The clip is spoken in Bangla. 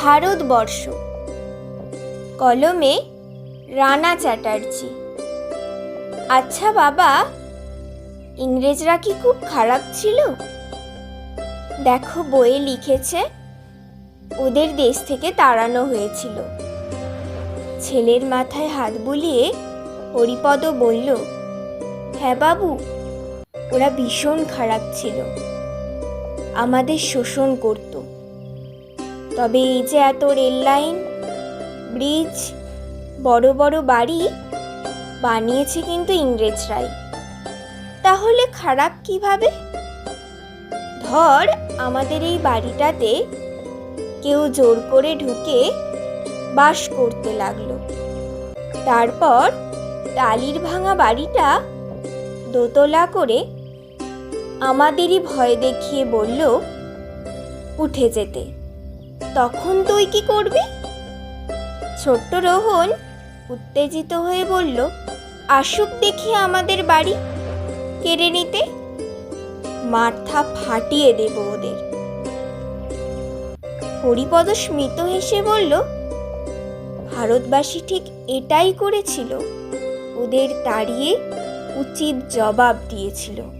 ভারতবর্ষ। কলমে রানা চ্যাটার্জি। আচ্ছা বাবা, ইংরেজরা কি খুব খারাপ ছিল? দেখো বইয়ে লিখেছে, ওদের দেশ থেকে তাড়ানো হয়েছিল। ছেলের মাথায় হাত বুলিয়ে হরিপদ বলল হ্যাঁ বাবু, ওরা ভীষণ খারাপ ছিল। আমাদের শোষণ করত। তবে এই যে এত রেল লাইন, ব্রিজ, বড় বড় বাড়ি, বানিয়েছে কিন্তু ইংরেজরাই। তাহলে খারাপ কীভাবে? ধর, আমাদের এই বাড়িটাতে কেউ জোর করে ঢুকে বাস করতে লাগল। তারপর টালির ভাঙা বাড়িটা দোতলা করে আমাদেরই ভয় দেখিয়ে বলল, উঠে যেতে। তখন তুই কি করবি? ছোট্ট রোহন উত্তেজিত হয়ে বলল, আসুক দেখি আমাদের বাড়ি। কেড়ে নিতে? মাথা ফাটিয়ে দেব ওদের। হরিপদ স্মিত হেসে বলল, ভারতবাসী ঠিক এটাই করেছিল। ওদের তাড়িয়ে উচিত জবাব দিয়েছিল।